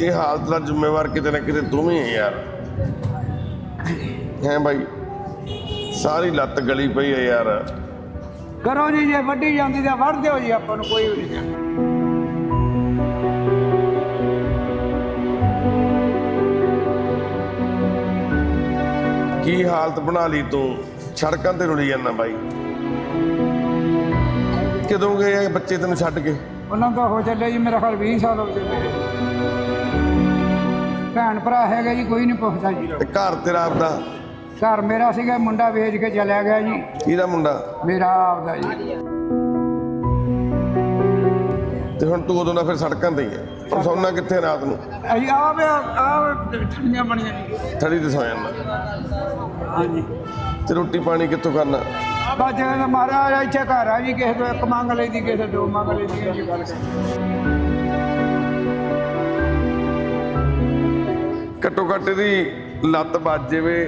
ਇਹ ਹਾਲਤ ਦਾ ਜ਼ਿੰਮੇਵਾਰ ਕਿਤੇ ਨਾ ਕਿਤੇ ਤੂੰ ਵੀ ਹੈ ਯਾਰ। ਹੈ ਬਾਈ? ਸਾਰੀ ਲੱਤ ਗਲੀ ਪਈ ਹੈ ਯਾਰ। ਕਰੋ ਜੀ ਜੇ ਵੱਡੀ ਜਾਂਦੀ ਤਾਂ ਵੱਢ ਦਿਓ ਜੀ ਆਪਾਂ ਨੂੰ ਕੋਈ ਨਹੀਂ ਕਹਿੰਦਾ ਕੀ ਹਾਲਤ ਬਣਾ ਲਈ ਤੂੰ? ਸੜਕਾਂ ਤੇ ਰੁਲੀ ਜਾਂਦਾ ਬਾਈ। ਕਦੋਂ ਗਏ ਇਹ ਬੱਚੇ ਤੈਨੂੰ ਛੱਡ ਕੇ? ਉਹਨਾਂ ਦਾ ਹੋ ਚੱਲਿਆ ਜੀ ਮੇਰਾ ਖਿਆਲ 20 ਸਾਲ ਹੋ ਚੱਲੇ। ਭੈਣ ਭਰਾ ਹੈਗਾ ਜੀ ਕੋਈ ਨਹੀਂ ਪੁੱਛਦਾ ਜੀ। ਤੇ ਘਰ ਤੇਰਾ ਆਪਦਾ? ਘਰ ਮੇਰਾ ਸੀਗਾ ਮੁੰਡਾ ਵੇਚ ਕੇ ਚਲਿਆ ਗਿਆ ਜੀ। ਕਿਹਦਾ ਮੁੰਡਾ? ਮੇਰਾ ਆਪਦਾ ਜੀ। ਤੇ ਹੁਣ ਤੂੰ ਉਦੋਂ ਦਾ ਫਿਰ ਸੜਕਾਂ ਤੇ ਹੀ ਹੈ। ਪਰ ਸੌਣਾ ਕਿੱਥੇ ਰਾਤ ਨੂੰ? ਅਜੀ ਆ ਵੇ ਆ ਠੰਡੀਆਂ ਬਣੀਆਂ ਜੀ। ਥੜੀ ਤੇ ਸੌ ਜਾਂਦਾ। ਹਾਂਜੀ। ਤੇ ਰੋਟੀ ਪਾਣੀ ਕਿੱਥੋਂ ਕਰਨਾ ਬਸ ਮਹਾਰਾਜ ਇੱਥੇ ਘਰ ਆ ਜੀ ਕਿਸੇ ਤੋਂ ਇੱਕ ਮੰਗ ਲਈਦੀ ਕਿਸੇ ਤੋਂ ਦੋ ਮੰਗ ਲਈਦੀ ਜੀ ਗੱਲ। ਕਰ ਘੱਟੋ ਘੱਟ ਇਹਦੀ ਲੱਤ ਵੱਜ ਜਾਵੇ,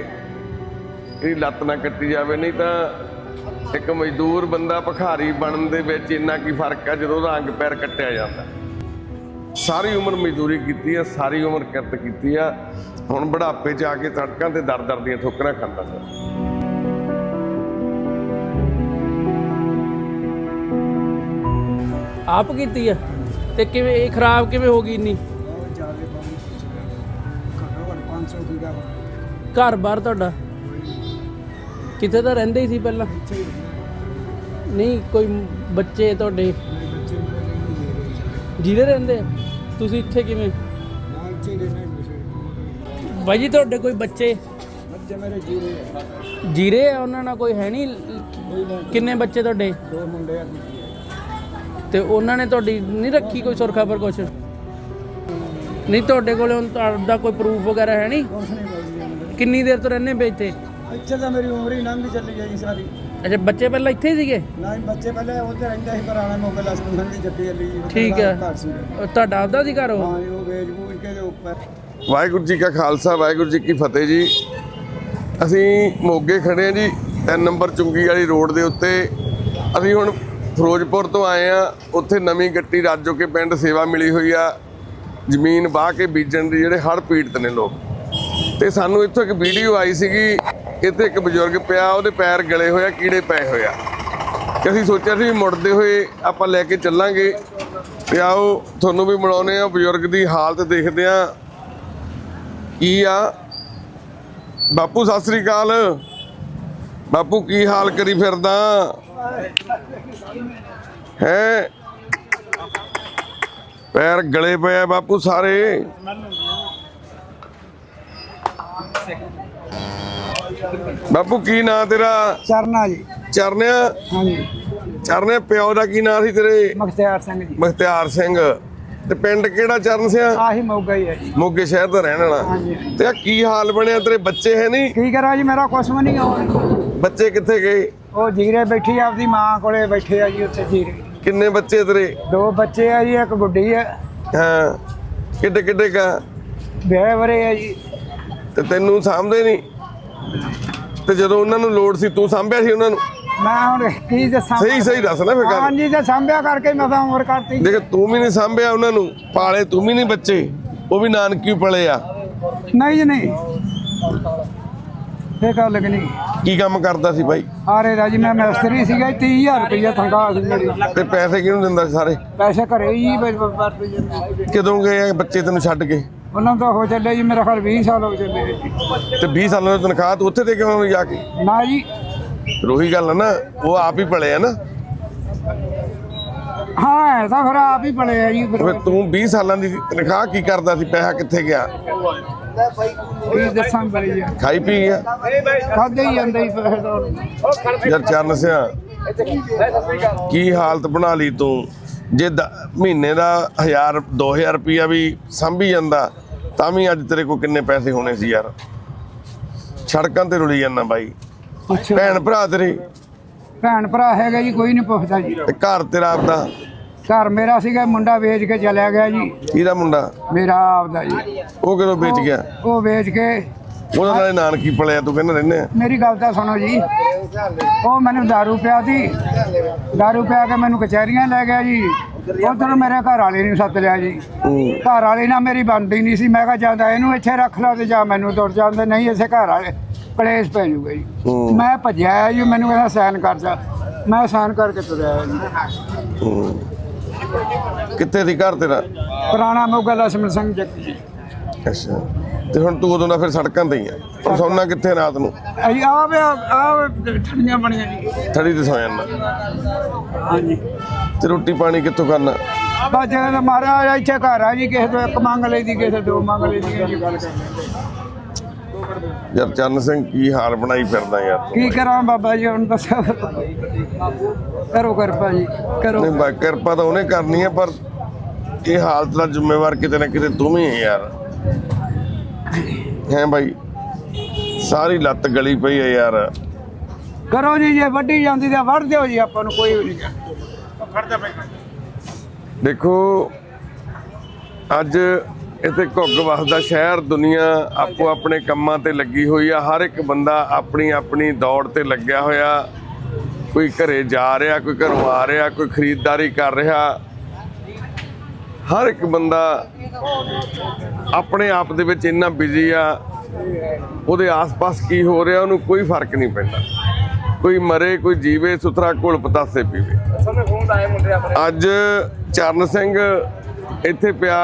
ਇਹਦੀ ਲੱਤ ਨਾ ਕੱਟੀ ਜਾਵੇ, ਨਹੀਂ ਤਾਂ ਇੱਕ ਮਜ਼ਦੂਰ ਬੰਦਾ ਭਖਾਰੀ ਬਣਨ ਦੇ ਵਿੱਚ ਇੰਨਾ ਕੀ ਫ਼ਰਕ ਆ ਜਦੋਂ ਉਹਦਾ ਅੰਗ ਪੈਰ ਕੱਟਿਆ ਜਾਂਦਾ। ਸਾਰੀ ਉਮਰ ਮਜ਼ਦੂਰੀ ਕੀਤੀ ਆ, ਸਾਰੀ ਉਮਰ ਕਿਰਤ ਕੀਤੀ ਆ, ਹੁਣ ਬੁਢਾਪੇ 'ਚ ਆ ਕੇ ਸੜਕਾਂ ਤੇ ਦਰ ਦਰ ਦੀਆਂ ਠੋਕਰਾਂ ਖਾਂਦਾ ਸੀ ਆਪ ਕੀਤੀ ਆ? ਤੇ ਕਿਵੇਂ, ਇਹ ਖਰਾਬ ਕਿਵੇਂ ਹੋ ਗਈ ਇੰਨੀ? ਘਰ ਬਾਹਰ ਤੁਹਾਡਾ? ਕਿੱਥੇ ਤਾਂ ਰਹਿੰਦੇ ਹੀ ਸੀ ਪਹਿਲਾਂ? ਨਹੀਂ ਕੋਈ ਬੱਚੇ ਤੁਹਾਡੇ? ਜਿਹਦੇ ਰਹਿੰਦੇ? ਆ? ਤੁਸੀਂ ਇੱਥੇ ਕਿਵੇਂ? ਬਾਈ ਜੀ ਤੁਹਾਡੇ ਕੋਈ ਬੱਚੇ? ਬੱਚੇ ਮੇਰੇ ਜੀ ਰਹੇ ਆ। ਜੀਰੇ ਆ ਉਹਨਾਂ ਨਾਲ ਕੋਈ ਹੈ ਨਹੀਂ? ਕੋਈ ਨਾ ਕਿੰਨੇ ਬੱਚੇ ਤੁਹਾਡੇ? ਦੋ ਮੁੰਡੇ ਆ ਤੇ ਉਹਨਾਂ ਨੇ ਤੁਹਾਡੀ ਨਹੀਂ ਰੱਖੀ ਕੋਈ ਸੁਰਖਾ ਪਰ ਕੁਛ? ਨਹੀਂ ਤੁਹਾਡੇ ਕੋਲ ਹੁਣ ਤੁਹਾਡਾ ਕੋਈ ਪ੍ਰੂਫ ਵਗੈਰਾ ਹੈ ਨਹੀਂ? ਕੁਛ ਕਿੰਨੀ ਦੇਰ ਤੋਂ ਰਹਿੰਦੇ ਪਏ ਇੱਥੇ? ਇੱਥੇ ਤਾਂ ਮੇਰੀ ਉਮਰ ਹੀ ਲੰਘ ਚੱਲੀ ਗਈ ਸਾਰੀ। ਅੱਛਾ ਬੱਚੇ ਪਹਿਲਾਂ ਇੱਥੇ ਹੀ ਸੀਗੇ? ਨਾ ਹੀ ਬੱਚੇ ਪਹਿਲੇ ਉੱਥੇ ਰਹਿੰਦੇ ਸੀ ਪਰ ਆਣਾ ਮੋਗਲ ਹਸਪਤਾਲ ਦੀ ਚੱਕੀ ਚੱਲੀ ਜੀ ਠੀਕ ਹੈ। ਘਰ ਸੀ ਉਹ ਤੁਹਾਡਾ ਆਪਦਾ ਸੀ ਘਰ ਉਹ? ਹਾਂ ਜੀ, ਉਹ ਵੇਚ ਬੂਝ ਕੇ ਦੇ ਉੱਪਰ। ਵਾਹਿਗੁਰੂ ਜੀ ਕਾ ਖਾਲਸਾ ਵਾਹਿਗੁਰੂ ਜੀ ਕੀ ਫਤਿਹ ਜੀ। ਅਸੀਂ ਮੋਗੇ ਖੜੇ ਆ ਜੀ 3 ਨੰਬਰ ਚੁੰਗੀ ਵਾਲੀ ਰੋਡ ਦੇ ਉੱਤੇ। ਅਸੀਂ ਹੁਣ ਫਿਰੋਜ਼ਪੁਰ ਤੋਂ ਆਏ ਆ ਉੱਥੇ ਨਵੀਂ ਗੱਟੀ ਰਾਜੋ ਕੇ ਪਿੰਡ ਸੇਵਾ ਮਿਲੀ ਹੋਈ ਆ। ਜ਼ਮੀਨ ਵਾਹ ਕੇ ਬੀਜਣ ਦੀ ਜਿਹੜੇ ਹੜ੍ਹ ਪੀੜਤ ਨੇ ਲੋਕ। ਤੇ ਸਾਨੂੰ ਇੱਥੋਂ ਇੱਕ ਵੀਡੀਓ ਆਈ ਸੀਗੀ, ਇੱਥੇ ਇੱਕ ਬਜ਼ੁਰਗ ਪਿਆ, ਉਹਦੇ ਪੈਰ ਗਲੇ ਹੋਏ ਕੀੜੇ ਪਏ ਹੋਏ ਤੇ ਅਸੀਂ ਸੋਚਿਆ ਸੀ ਮੁੜਦੇ ਹੋਏ ਆਪਾਂ ਲੈ ਕੇ ਚੱਲਾਂਗੇ। ਤੇ ਆਓ, ਤੁਹਾਨੂੰ ਵੀ ਮਿਲਾਉਂਦੇ ਆ ਬਜ਼ੁਰਗ ਦੀ ਹਾਲਤ ਦੇਖਦੇ ਆ ਕੀ ਆ? ਬਾਪੂ, ਸਤਿ ਸ੍ਰੀ ਅਕਾਲ। ਬਾਪੂ, ਕੀ ਹਾਲ ਕਰੀ ਫਿਰਦਾ? ਹੈ? ਪੈਰ ਗਲੇ ਪਏ ਆ ਬਾਪੂ ਸਾਰੇ। ਬਾਪੂ ਕੀ ਨਾਂ ਤੇਰਾ? ਚਰਨਾ ਜੀ। ਚਰਨਿਆ? ਹਾਂਜੀ। ਚਰਨਿਆ ਪਿਓ ਦਾ ਕੀ ਨਾਂ ਸੀ ਤੇਰੇ? ਮਖਤਿਆਰ ਸਿੰਘ ਜੀ। ਮਖਤਿਆਰ ਸਿੰਘ। ਤੇ ਪਿੰਡ ਕਿਹੜਾ ਚਰਨ ਸਿਆ ਆਹੀ ਮੌਗਾ ਹੀ ਹੈ ਜੀ। ਮੋਗੇ ਸ਼ਹਿਰ ਦਾ ਰਹਿਣ ਵਾਲਾ। ਹਾਂਜੀ। ਤੇ ਆ ਕੀ ਹਾਲ ਬਣਿਆ? ਤੇਰੇ ਬੱਚੇ ਹੈ ਨਹੀਂ? ਕੀ ਕਰਾਂ ਜੀ ਮੇਰਾ ਕੁਛ ਵੀ ਨਹੀਂ ਆਉਂਦਾ ਬੱਚੇ ਕਿੱਥੇ ਗਏ? ਉਹ ਜੀਰੇ ਬੈਠੀ ਆ, ਆਪਦੀ ਮਾਂ ਕੋਲੇ ਬੈਠੇ ਆ ਜੀ ਉੱਥੇ ਜੀਰੇ। ਕਿੰਨੇ ਬੱਚੇ ਤੇਰੇ? ਦੋ ਬੱਚੇ ਆ ਜੀ ਇੱਕ ਗੁੱਡੀ ਆ। ਹਾਂ। ਕਿੱਡੇ ਕਿੱਡੇ ਕਾ? ਵਿਆਹ ਵਰੇ ਆ ਜੀ। ਤੇ ਤੈਨੂੰ ਸਾਂਭਦੇ ਨਹੀਂ। ਤੇ ਜਦੋਂ ਉਹਨਾਂ ਨੂੰ ਲੋੜ ਸੀ ਤੂੰ ਸਾਂਭਿਆ ਸੀ ਉਹਨਾਂ ਨੂੰ? ਮੈਂ ਹੁਣ ਕੀ ਦੱਸਾਂ ਸਹੀ ਸਹੀ ਦੱਸ ਨਾ ਫੇ ਗੱਲ। ਹਾਂਜੀ ਤੇ ਸਾਂਭਿਆ ਕਰਕੇ ਮੈਂ ਤਾਂ ਉਮਰ ਕਰਤੀ ਦੇਖ ਤੂੰ ਵੀ ਨਹੀਂ ਸਾਂਭਿਆ ਉਹਨਾਂ ਨੂੰ। ਪਾਲੇ ਤੂੰ ਵੀ ਨਹੀਂ ਬੱਚੇ। ਉਹ ਵੀ ਨਾਨਕੀ ਪਲੇ ਆ। ਨਹੀਂ ਜੀ ਨਹੀਂ। ਇਹ ਗੱਲ ਕਿ ਨਹੀਂ? ਕੀ ਕੰਮ ਕਰਦਾ ਸੀ ਭਾਈ ਆਰੇ ਰਾਜੀ ਮੈਂ ਮਿਸਤਰੀ ਸੀਗਾ 30000 ਰੁਪਇਆ ਤਨਖਾਹ ਸੀ ਮੇਰੀ। ਤੇ ਪੈਸੇ ਕਿਹਨੂੰ ਦਿੰਦਾ ਸੀ ਸਾਰੇ? ਪੈਸੇ ਘਰੇ ਹੀ ਵਰਤ ਜਾਂਦੇ ਕਦੋਂ ਗਏ ਆ ਬੱਚੇ ਤੈਨੂੰ ਛੱਡ ਕੇ? ਉਹਨਾਂ ਦਾ ਹੋ ਚੱਲਿਆ ਜੀ ਮੇਰਾ ਖਿਆਲ 20 ਸਾਲ ਹੋ ਚੱਲੇ ਜੀ। ਤੇ 20 ਸਾਲਾਂ ਦੀ ਤਨਖਾਹ ਤੂੰ ਉੱਥੇ ਦੇ ਕੇ ਆਉਂ ਜਾ ਕੇ? ਨਾ ਜੀ। ਫਿਰ ਉਹੀ ਗੱਲ ਨਾ ਉਹ ਆਪ ਹੀ ਪਲੇ ਆ ਨਾ। ਹਾਂ ਇਹ ਤਾਂ ਫਿਰ ਆਪ ਹੀ ਪੜੇ ਆ ਜੀ ਫਿਰ ਫਿਰ ਤੂੰ 20 ਸਾਲਾਂ ਦੀ ਤਨਖਾਹ ਕੀ ਕਰਦਾ ਸੀ ਪੈਸਾ ਕਿੱਥੇ ਗਿਆ? ਕੀ ਦੱਸਾਂ ਬੜੀ ਜੀ ਖਾਈ ਪੀ ਗਿਆ? ਖਾਦੇ ਹੀ ਜਾਂਦੇ ਹੀ ਫਿਰ ਤਾਂ। ਯਾਰ ਚਰਨ ਸਿਆ ਕੀ ਹਾਲਤ ਬਣਾ ਲਈ ਤੂੰ? ਜੇ ਦ- ਮਹੀਨੇ ਦਾ 1000 2000 ਰੁਪਿਆ ਵੀ ਸੰਭੀ ਜਾਂਦਾ ਤਾਂ ਵੀ ਅੱਜ ਤੇਰੇ ਕੋਲ ਕਿੰਨੇ ਪੈਸੇ ਹੋਣੇ ਸੀ ਯਾਰ ਸੜਕਾਂ ਤੇ ਰੁਲੀ ਜਾਂਦਾ ਬਾਈ ਅੱਛਾ ਭੈਣ ਭਰਾ ਤੇਰੇ ਭੈਣ ਭਰਾ ਹੈਗਾ ਜੀ ਕੋਈ ਨਹੀਂ ਪੁੱਛਦਾ ਜੀ ਤੇ ਘਰ ਤੇਰਾ ਆਪਦਾ ਘਰ ਮੇਰਾ ਸੀਗਾ ਮੁੰਡਾ ਵੇਚ ਕੇ ਚਲਿਆ ਗਿਆ ਜੀ ਕਿਹਦਾ ਮੁੰਡਾ ਮੇਰਾ ਆਪਦਾ ਜੀ ਉਹ ਕਦੋਂ ਵੇਚ ਗਿਆ ਉਹ ਵੇਚ ਕੇ ਉਹਨਾਂ ਨਾਲੇ ਨਾਨਕੀ ਪਲਿਆ ਤੂੰ ਕਹਿੰਦਾ ਰਹਿੰਦੇ ਆ ਮੇਰੀ ਗੱਲ ਤਾਂ ਸੁਣੋ ਜੀ ਉਹ ਮੈਨੂੰ दारू ਪਿਆ ਸੀ दारू ਪਿਆ ਕੇ ਮੈਨੂੰ ਕਚਹਿਰੀਆਂ ਲੈ ਗਿਆ ਜੀ ਉਧਰ ਮੇਰੇ ਘਰ ਵਾਲੇ ਨੇ ਸੱਤ ਲਿਆ ਜੀ। ਘਰ ਵਾਲੇ ਨਾਲ ਮੇਰੀ ਬਣਦੀ ਨਹੀਂ ਸੀ। ਮੈਂ ਕਿਹਾ ਜਾਂਦਾ ਇਹਨੂੰ ਇੱਥੇ ਰੱਖ ਲਾ ਤੇ ਜਾਂ ਮੈਨੂੰ ਤੁਰ ਜਾਂਦੇ ਨਹੀਂ ਇਸੇ ਘਰ ਵਾਲੇ ਕਲੇਸ਼ ਪੈ ਜੂਗਾ ਜੀ। ਮੈਂ ਭੱਜਿਆ ਜੀ ਮੈਨੂੰ ਕਹਿੰਦਾ ਸਾਈਨ ਕਰ ਜਾ। ਮੈਂ ਸਾਈਨ ਕਰਕੇ ਤੁਰਿਆ ਜੀ। ਕਿੱਥੇ ਦੀ ਘਰ ਤੇਰਾ? ਪੁਰਾਣਾ ਮੋਗਾ ਲਛਮਣ ਸਿੰਘ ਜੱਗੀ ਜੀ। ਅੱਛਾ। ਤੇ ਹੁਣ ਤੂੰ ਉਦੋਂ ਦਾ ਫਿਰ ਸੜਕਾਂ ਤੇ ਆ। ਪਰ ਸੌਣਾ ਕਿੱਥੇ ਰਾਤ ਨੂੰ? ਅਜੀ ਆ ਆ ਠੜੀਆਂ ਬਣੀਆਂ ਜੀ। ਠੜੀ ਤੇ ਸੌ ਜਾਂਦਾ ਹਾਂਜੀ। ਤੇ ਰੋਟੀ ਪਾਣੀ ਕਿੱਥੋਂ ਕਰਨਾ ਬਸ ਜਦੋਂ ਮਹਾਰਾਜ ਇੱਥੇ ਘਰ ਆ ਜੀ ਕਿਸੇ ਤੋਂ ਇੱਕ ਮੰਗ ਲਈਦੀ ਕਿਸੇ ਤੋਂ ਦੋ ਮੰਗ ਲਈਦੀ ਜੀ ਗੱਲ ਕਰਦੇ ਯਾਰ ਚਰਨ ਸਿੰਘ ਕੀ ਹਾਲ ਬਣਾਈ ਫਿਰਦਾ ਯਾਰ। ਕੀ ਕਰਾਂ ਬਾਬਾ ਜੀ ਹੁਣ ਦੱਸੋ। ਕਰੋ ਕਿਰਪਾ ਜੀ ਕਰੋ। ਨਹੀਂ ਬਾ ਕਿਰਪਾ ਤਾਂ ਉਹਨੇ ਕਰਨੀ ਹੈ ਪਰ ਇਹ ਹਾਲਤ ਦਾ ਜ਼ਿੰਮੇਵਾਰ ਕਿਤੇ ਨਾ ਕਿਤੇ ਤੂੰ ਵੀ ਹੈ ਯਾਰ। ਹੈ ਬਾਈ? ਸਾਰੀ ਲੱਤ ਗਲੀ ਪਈ ਹੈ ਯਾਰ। ਕਰੋ ਜੀ ਜੇ ਵੱਡੀ ਜਾਂਦੀ ਤਾਂ ਵੜ ਦਿਓ ਜੀ ਆਪਾਂ ਨੂੰ ਕੋਈ ਨਹੀਂ। ਦੇਖੋ ਅੱਜ ਇੱਥੇ ਘੁੱਗ ਵਸਦਾ ਸ਼ਹਿਰ ਦੁਨੀਆ ਆਪੋ ਆਪਣੇ ਕੰਮਾਂ ਤੇ ਲੱਗੀ ਹੋਈ ਆ। ਹਰ ਇੱਕ ਬੰਦਾ ਆਪਣੀ ਆਪਣੀ ਦੌੜ ਤੇ ਲੱਗਿਆ ਹੋਇਆ। ਕੋਈ ਘਰੇ ਜਾ ਰਿਹਾ ਕੋਈ ਘਰੋਂ ਆ ਰਿਹਾ ਕੋਈ ਖਰੀਦਦਾਰੀ ਕਰ ਰਿਹਾ। ਹਰ ਇੱਕ ਬੰਦਾ ਆਪਣੇ ਆਪ ਦੇ ਵਿੱਚ ਇੰਨਾ ਬਿਜ਼ੀ ਆ। ਉਹਦੇ ਆਸ-ਪਾਸ ਕੀ ਹੋ ਰਿਹਾ ਉਹਨੂੰ ਕੋਈ ਫ਼ਰਕ ਨਹੀਂ ਪੈਂਦਾ। ਕੋਈ ਮਰੇ ਕੋਈ ਜੀਵੇ ਸੁਥਰਾ ਘੁਲ ਪਤਾਸੇ ਪੀਵੇ ਅੱਜ ਚਰਨ ਸਿੰਘ ਇੱਥੇ ਪਿਆ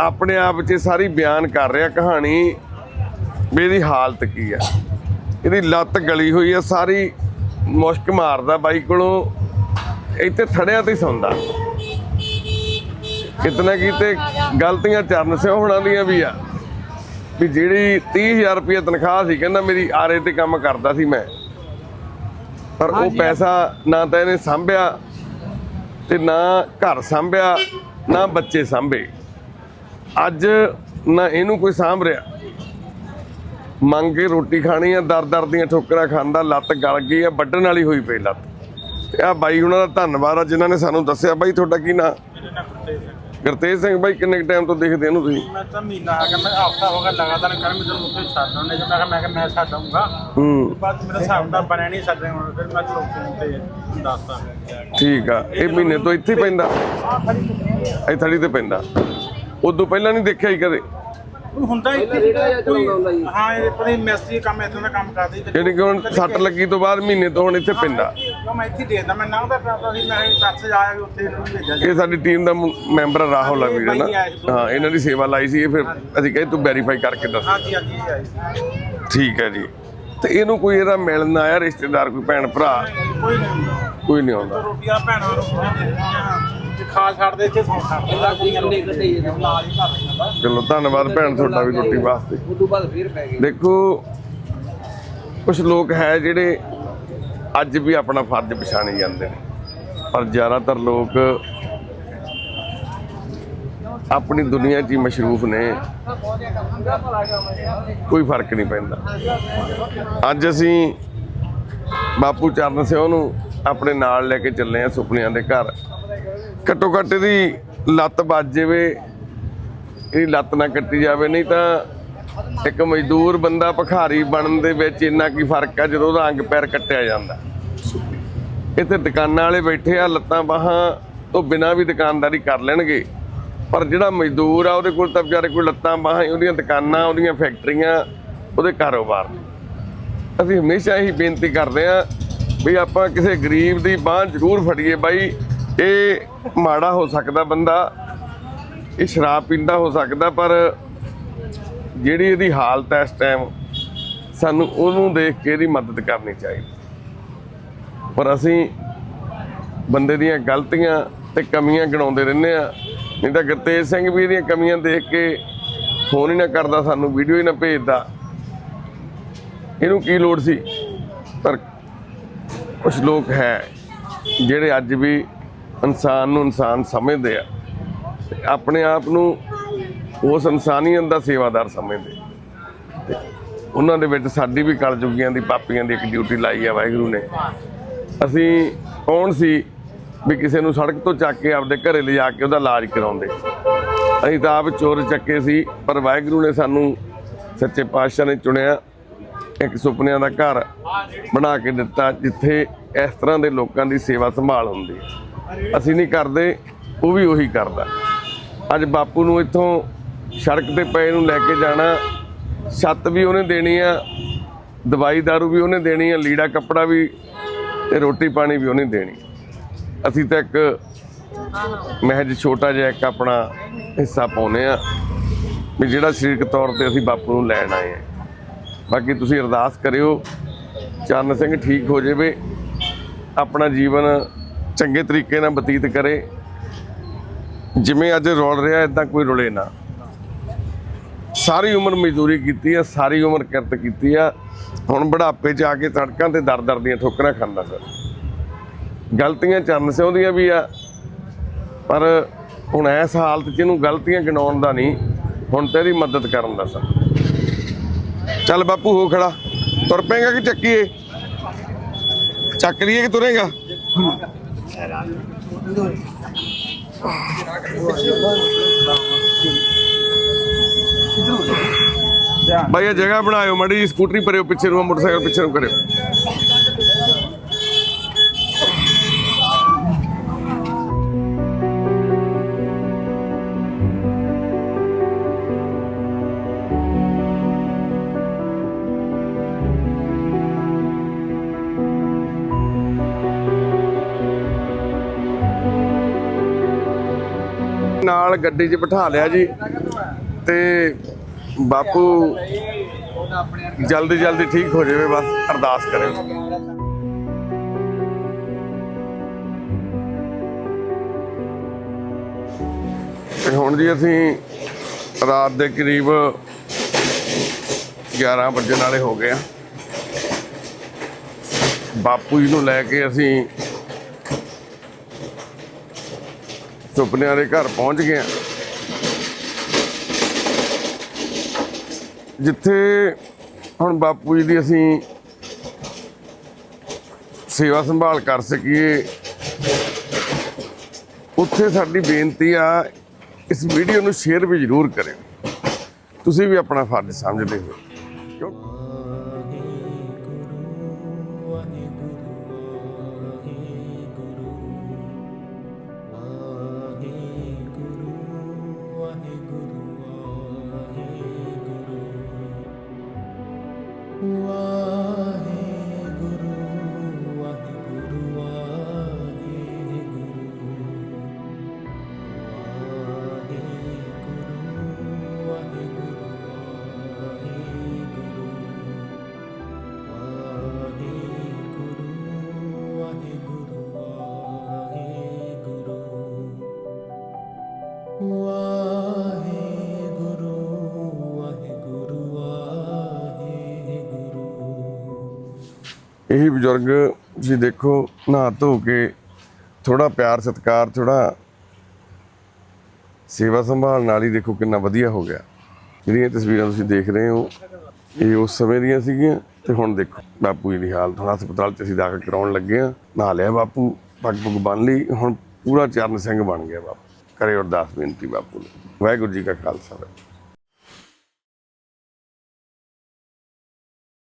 ਆਪਣੇ ਆਪ 'ਚ ਸਾਰੀ ਬਿਆਨ ਕਰ ਰਿਹਾ ਕਹਾਣੀ ਵੀ ਇਹਦੀ ਹਾਲਤ ਕੀ ਆ। ਇਹਦੀ ਲੱਤ ਗਲੀ ਹੋਈ ਆ ਸਾਰੀ ਮੁਸ਼ਕ ਮਾਰਦਾ ਬਾਈ ਕੋਲੋਂ ਇੱਥੇ ਥੜਿਆਂ ਤੇ ਸੌਂਦਾ। ਕਿਤਨਾ ਕੀਤੇ ਗਲਤੀਆਂ ਚਰਨ ਸਿੰਘ ਹੋਣਾ ਦੀਆਂ ਵੀ ਆ। ਵੀ ਜਿਹੜੀ 30000 ਰੁਪਏ ਤਨਖਾਹ ਸੀ ਕਹਿੰਦਾ ਮੇਰੀ ਆਰੇ ਤੇ ਕੰਮ ਕਰਦਾ ਸੀ ਮੈਂ। ਪਰ ਉਹ ਪੈਸਾ ਨਾ ਤਾਂ ਇਹਨੇ ਸੰਭਿਆ ਤੇ ਨਾ ਘਰ ਸੰਭਿਆ, ਨਾ ਬੱਚੇ ਸੰਭੇ। ਅੱਜ ਨਾ ਇਹਨੂੰ ਕੋਈ ਸਾਂਭ ਰਿਹਾ। ਮੰਗ ਕੇ ਰੋਟੀ ਖਾਣੀ ਆ, ਦਰ ਦਰ ਦੀਆਂ ਠੋਕਰਾਂ ਖਾਂਦਾ ਲੱਤ ਗਲ ਗਈ ਆ, ਵੱਢਣ ਵਾਲੀ ਹੋਈ ਪਈ ਲੱਤ। ਤੇ ਆ ਬਾਈ ਉਹਨਾਂ ਦਾ ਧੰਨਵਾਦ ਆ, ਜਿਨ੍ਹਾਂ ਨੇ ਸਾਨੂੰ ਦੱਸਿਆ, ਬਾਈ ਤੁਹਾਡਾ ਕੀ ਨਾਂ? ਗੁਰਤੇਜ ਸਿੰਘ ਬਾਈ ਕਿੰਨੇ ਟਾਈਮ ਤੋਂ ਦੇਖਦੇ ਇਹਨੂੰ ਤੁਸੀਂ? ਮੈਂ ਤਾਂ ਮਹੀਨਾ ਆ ਗਿਆ ਮੈਂ ਹਫਤਾ ਹੋ ਗਿਆ ਲਗਾਤਾਰ ਕਰ ਮੈਂ ਤੈਨੂੰ ਉੱਥੇ ਛੱਡ ਆਉਣੇ ਜੋ ਮੈਂ ਕਿਹਾ ਮੈਂ ਕਿਹਾ ਮੈਂ ਛੱਡ ਆਊਂਗਾ ਹੂੰ। ਬਾਅਦ ਮੇਰਾ ਹਿਸਾਬ ਦਾ ਬਣਿਆ ਨਹੀਂ ਸਾਡੇ ਹੁਣ ਫਿਰ ਮੈਂ ਲੋਕਾਂ ਤੇ ਦੱਸਤਾ। ਠੀਕ ਆ ਇਹ ਮਹੀਨੇ ਤੋਂ ਇੱਥੇ ਹੀ ਪੈਂਦਾ? ਇਹ ਥੜੀ ਤੇ ਪੈਂਦਾ? ਉਦੋਂ ਪਹਿਲਾਂ ਨਹੀਂ ਦੇਖਿਆ ਹੀ ਕਦੇ? ਹੁੰਦਾ ਇੱਥੇ ਕੋਈ ਹਾਂ ਇਹ ਪਤਾ ਮੈਸਤਰੀ ਕੰਮ ਇਦਾਂ ਦਾ ਕੰਮ ਕਰਦੇ ਯਾਨੀ ਕਿ ਹੁਣ ਸੱਟ ਲੱਗੀ ਤੋਂ ਬਾਅਦ ਮਹੀਨੇ ਤੋਂ ਹੁਣ ਇੱਥੇ ਪੈਂਦਾ? ਉਹ ਮੈਂ ਇੱਥੇ ਦੇਖਦਾ ਮੈਂ ਲੰਘਦਾ ਪਿਆ ਸੀ ਮੈਂ ਦੱਸ ਜਾਇਆ ਵੀ ਉੱਥੇ ਇਹਨੂੰ ਭੇਜਿਆ ਇਹ ਸਾਡੀ ਟੀਮ ਦਾ ਮੈਂਬਰ ਰਾਹੁਲ ਆ ਵੀਰ ਨਾ? ਹਾਂ ਇਹਨਾਂ ਦੀ ਸੇਵਾ ਲਾਈ ਸੀ ਇਹ ਫਿਰ ਅਸੀਂ ਕਹੇ ਤੂੰ ਵੈਰੀਫਾਈ ਕਰਕੇ ਦੱਸ। ਹਾਂਜੀ ਹਾਂਜੀ ਆਈ ਸੀ। ਠੀਕ ਹੈ ਜੀ। ਤੇ ਇਹਨੂੰ ਕੋਈ ਇਹਦਾ ਮਿਲਣ ਆਇਆ ਰਿਸ਼ਤੇਦਾਰ ਕੋਈ ਭੈਣ ਭਰਾ? ਕੋਈ ਨਹੀਂ ਕੋਈ ਨਹੀਂ ਆਉਂਦਾ। ਰੋਟੀਆਂ ਭੈਣਾਂ ਨੂੰ ਖਾ ਛੱਡਦੇ ਇੱਥੇ ਸੌ ਛੱਡ ਦਿੰਦਾ ਕੋਈ ਨਾਲ ਹੀ ਕਰ ਲੈਂਦਾ। ਚਲੋ ਧੰਨਵਾਦ ਭੈਣ ਤੁਹਾਡਾ ਵੀ ਰੋਟੀ ਵਾਸਤੇ। ਉਦੋਂ ਬਾਅਦ ਫਿਰ ਪੈ ਗਏ। ਦੇਖੋ ਕੁਝ ਲੋਕ ਹੈ ਜਿਹੜੇ ਅੱਜ ਵੀ ਆਪਣਾ ਫਰਜ਼ ਪਛਾਣੇ ਜਾਂਦੇ ਨੇ। ਪਰ ਜ਼ਿਆਦਾਤਰ ਲੋਕ ਆਪਣੀ ਦੁਨੀਆ 'ਚ ਹੀ ਮਸ਼ਰੂਫ ਨੇ। ਕੋਈ ਫ਼ਰਕ ਨਹੀਂ ਪੈਂਦਾ। ਅੱਜ ਅਸੀਂ ਬਾਪੂ ਚਰਨ ਸਿੰਘ ਨੂੰ ਆਪਣੇ ਨਾਲ ਲੈ ਕੇ ਚੱਲੇ ਆ ਸੁਪਨਿਆਂ ਦੇ ਘਰ। ਘੱਟੋ ਘੱਟ ਇਹਦੀ ਲੱਤ ਵੱਜ ਜਾਵੇ, ਇਹਦੀ ਲੱਤ ਨਾ ਕੱਟੀ ਜਾਵੇ, ਨਹੀਂ ਤਾਂ ਇੱਕ ਮਜ਼ਦੂਰ ਬੰਦਾ ਭਖਾਰੀ ਬਣਨ ਦੇ ਵਿੱਚ ਇੰਨਾ ਕੀ ਫ਼ਰਕ ਆ ਜਦੋਂ ਉਹਦਾ ਅੰਗ ਪੈਰ ਕੱਟਿਆ ਜਾਂਦਾ। ਇੱਥੇ ਦੁਕਾਨਾਂ ਵਾਲੇ ਬੈਠੇ ਆ, ਲੱਤਾਂ ਬਾਹਾਂ ਤੋਂ ਬਿਨਾਂ ਵੀ ਦੁਕਾਨਦਾਰੀ ਕਰ ਲੈਣਗੇ। ਪਰ ਜਿਹੜਾ ਮਜ਼ਦੂਰ ਆ, ਉਹਦੇ ਕੋਲ ਤਾਂ ਵਿਚਾਰੇ ਕੋਈ ਲੱਤਾਂ ਬਾਹਾਂ ਉਹਦੀਆਂ ਦੁਕਾਨਾਂ, ਉਹਦੀਆਂ ਫੈਕਟਰੀਆਂ, ਉਹਦੇ ਕਾਰੋਬਾਰ। ਅਸੀਂ ਹਮੇਸ਼ਾ ਇਹੀ ਬੇਨਤੀ ਕਰਦੇ ਆ ਵੀ ਆਪਾਂ ਕਿਸੇ ਗਰੀਬ ਦੀ ਬਾਹ ਜ਼ਰੂਰ ਫੜੀਏ ਬਾਈ। ਇਹ ਮਾੜਾ ਹੋ ਸਕਦਾ ਬੰਦਾ, ਇਹ ਸ਼ਰਾਬ ਪੀਂਦਾ ਹੋ ਸਕਦਾ, ਪਰ ਜਿਹੜੀ ਇਹਦੀ ਹਾਲਤ ਹੈ ਇਸ ਟਾਈਮ ਸਾਨੂੰ ਉਹਨੂੰ ਦੇਖ ਕੇ ਇਹਦੀ ਮਦਦ ਕਰਨੀ ਚਾਹੀਦੀ। ਪਰ ਅਸੀਂ ਬੰਦੇ ਦੀਆਂ ਗਲਤੀਆਂ ਤੇ ਕਮੀਆਂ ਗਿਣਾਉਂਦੇ ਰਹਿੰਦੇ ਆ ਨਹੀਂ ਤਾਂ ਗੁਰਤੇਜ ਸਿੰਘ ਵੀ ਇਹਦੀਆਂ ਕਮੀਆਂ ਦੇਖ ਕੇ ਫੋਨ ਹੀ ਨਾ ਕਰਦਾ, ਸਾਨੂੰ ਵੀਡੀਓ ਹੀ ਨਾ ਭੇਜਦਾ। ਇਹਨੂੰ ਕੀ ਲੋੜ ਸੀ? ਪਰ ਕੁਝ ਲੋਕ ਹੈ ਜਿਹੜੇ ਅੱਜ ਵੀ ਇਨਸਾਨ ਨੂੰ ਇਨਸਾਨ ਸਮਝਦੇ ਆ ਤੇ ਆਪਣੇ ਆਪ ਨੂੰ ਉਸ ਇਨਸਾਨੀਅਤ ਦਾ ਸੇਵਾਦਾਰ ਸਮਝਦੇ। ਤੇ ਉਹਨਾਂ ਦੇ ਵਿੱਚ ਸਾਡੀ ਵੀ ਕਲਯੁਗੀਆਂ ਦੀ, ਪਾਪੀਆਂ ਦੀ ਇੱਕ ਡਿਊਟੀ ਲਾਈ ਆ ਵਾਹਿਗੁਰੂ ਨੇ। ਅਸੀਂ ਕੌਣ ਸੀ ਵੀ ਕਿਸੇ ਨੂੰ ਸੜਕ ਤੋਂ ਚੱਕ ਕੇ ਆਪਦੇ ਘਰੇ ਲਿਜਾ ਕੇ ਉਹਦਾ ਇਲਾਜ ਕਰਾਉਂਦੇ? ਅਸੀਂ ਤਾਂ ਆਪ ਚੋਰ ਚੱਕੇ ਸੀ, ਪਰ ਵਾਹਿਗੁਰੂ ਨੇ ਸਾਨੂੰ ਸੱਚੇ ਪਾਤਸ਼ਾਹ ਨੇ ਚੁਣਿਆ ਇੱਕ ਸੁਪਨਿਆਂ ਦਾ ਘਰ ਬਣਾ ਕੇ ਦਿੱਤਾ, ਜਿੱਥੇ ਇਸ ਤਰ੍ਹਾਂ ਦੇ ਲੋਕਾਂ ਦੀ ਸੇਵਾ ਸੰਭਾਲ ਹੁੰਦੀ ਅਸੀਂ ਨਹੀਂ ਕਰਦੇ, ਉਹ ਵੀ ਉਹੀ ਕਰਦਾ। ਅੱਜ ਬਾਪੂ ਨੂੰ ਇੱਥੋਂ ਸੜਕ ਤੇ ਪਏ ਨੂੰ ਲੈ ਕੇ ਜਾਣਾ, ਛੱਤ ਵੀ ਉਹਨੇ ਦੇਣੀ ਆ, ਦਵਾਈ ਦਾਰੂ ਵੀ ਉਹਨੇ ਦੇਣੀ ਆ, ਲੀੜਾ ਕੱਪੜਾ ਵੀ ਤੇ ਰੋਟੀ ਪਾਣੀ ਵੀ ਉਹ ਨਹੀਂ ਦੇਣੀ। ਅਸੀਂ ਤਾਂ ਇੱਕ ਮਹਿਜ ਛੋਟਾ ਜਿਹਾ ਇੱਕ ਆਪਣਾ ਹਿੱਸਾ ਪਾਉਨੇ ਆ ਵੀ ਜਿਹੜਾ ਸਰੀਰਕ ਤੌਰ ਤੇ ਅਸੀਂ ਬਾਪੂ ਨੂੰ ਲੈਣ ਆਏ ਆ ਬਾਕੀ ਤੁਸੀਂ ਅਰਦਾਸ ਕਰਿਓ ਚਰਨ ਸਿੰਘ ਠੀਕ ਹੋ ਜਾਵੇ, ਆਪਣਾ ਜੀਵਨ ਚੰਗੇ ਤਰੀਕੇ ਨਾਲ ਬਤੀਤ ਕਰੇ। ਜਿਵੇਂ ਅੱਜ ਰੋਲ ਰਿਹਾ ਇਦਾਂ ਕੋਈ ਰੁਲੇ ਨਾ। ਸਾਰੀ ਉਮਰ ਮਜ਼ਦੂਰੀ ਕੀਤੀ ਆ, ਸਾਰੀ ਉਮਰ ਕਿਰਤ ਕੀਤੀ ਆ ਹੁਣ ਬੁਢਾਪੇ 'ਚ ਆ ਕੇ ਸੜਕਾਂ ਤੇ ਦਰ ਦਰ ਦੀਆਂ ਠੋਕਰਾਂ ਖਾਂਦਾ ਸਰ। ਗਲਤੀਆਂ ਚਰਨ ਸਿੰਘ ਦੀਆਂ ਵੀ ਆ, ਪਰ ਹੁਣ ਇਸ ਹਾਲਤ 'ਚ ਇਹਨੂੰ ਗਲਤੀਆਂ ਗਿਣਾਉਣ ਦਾ ਨਹੀਂ, ਹੁਣ ਤੇਰੀ ਮਦਦ ਕਰਨ ਦਾ ਸਰ। ਚੱਲ ਬਾਪੂ ਹੋ ਖੜਾ, ਤੁਰ ਪਏਗਾ ਕਿ ਚੱਕੀਏ? ਚੱਕ ਲਈਏ ਕਿ ਤੁਰੇਗਾ? ਭਾਈ ਇਹ ਜਗ੍ਹਾ ਬਣਾਇਓ, ਮੜੀ ਸਕੂਟਰੀ ਪਰਿਓ ਪਿੱਛੇ ਨੂੰ ਮੋਟਰਸਾਈਕਲ ਪਿੱਛੇ ਨੂੰ ਕਰਿਓ। ਨਾਲ ਗੱਡੀ 'ਚ ਬਿਠਾ ਲਿਆ ਜੀ ਤੇ ਬਾਪੂ, ਜਲਦੀ ਜਲਦੀ ਠੀਕ ਹੋ ਜਾਵੇ, ਬਸ ਅਰਦਾਸ ਕਰਿਓ। ਤੇ ਹੁਣ ਜੀ ਅਸੀਂ ਰਾਤ ਦੇ ਕਰੀਬ 11 ਵਜੇ ਨਾਲੇ ਹੋ ਗਏ ਆ। ਬਾਪੂ ਜੀ ਨੂੰ ਲੈ ਕੇ ਅਸੀਂ ਸੁਪਨਿਆਂ ਦੇ ਘਰ ਪਹੁੰਚ ਗਏ ਆ। ਜਿੱਥੇ ਹੁਣ ਬਾਪੂ ਜੀ ਦੀ ਅਸੀਂ ਸੇਵਾ ਸੰਭਾਲ ਕਰ ਸਕੀਏ, ਉੱਥੇ ਸਾਡੀ ਬੇਨਤੀ ਆ, ਇਸ ਵੀਡੀਓ ਨੂੰ ਸ਼ੇਅਰ ਵੀ ਜ਼ਰੂਰ ਕਰਿਓ। ਤੁਸੀਂ ਵੀ ਆਪਣਾ ਫਰਜ਼ ਸਮਝਦੇ ਹੋ। ਕਿਉਂ? ਬਜ਼ੁਰਗ ਤੁਸੀਂ ਦੇਖੋ, ਨਹਾ ਧੋ ਕੇ ਥੋੜਾ ਪਿਆਰ, ਸਤਿਕਾਰ ਥੋੜਾ ਸੇਵਾ ਸੰਭਾਲ ਨਾਲ ਹੀ ਦੇਖੋ ਕਿੰਨਾ ਵਧੀਆ ਹੋ ਗਿਆ। ਜਿਹੜੀਆਂ ਤਸਵੀਰਾਂ ਤੁਸੀਂ ਦੇਖ ਰਹੇ ਹੋ, ਇਹ ਉਸ ਸਮੇਂ ਦੀਆਂ ਸੀਗੀਆਂ ਤੇ ਹੁਣ ਦੇਖੋ, ਬਾਪੂ ਜੀ ਦੀ ਹਾਲਤ। ਹੁਣ ਹਸਪਤਾਲ 'ਚ ਅਸੀਂ ਦਾਖਲ ਕਰਾਉਣ ਲੱਗੇ ਆ ਨਹਾ ਲਿਆ ਬਾਪੂ, ਪੱਗ ਪੁੱਗ ਬੰਨ ਲਈ। ਹੁਣ ਪੂਰਾ ਚਰਨ ਸਿੰਘ ਬਣ ਗਿਆ ਬਾਪੂ। ਕਰੇ ਅਰਦਾਸ ਬੇਨਤੀ ਬਾਪੂ ਨੂੰ। ਵਾਹਿਗੁਰੂ ਜੀ ਕਾ ਖਾਲਸਾ।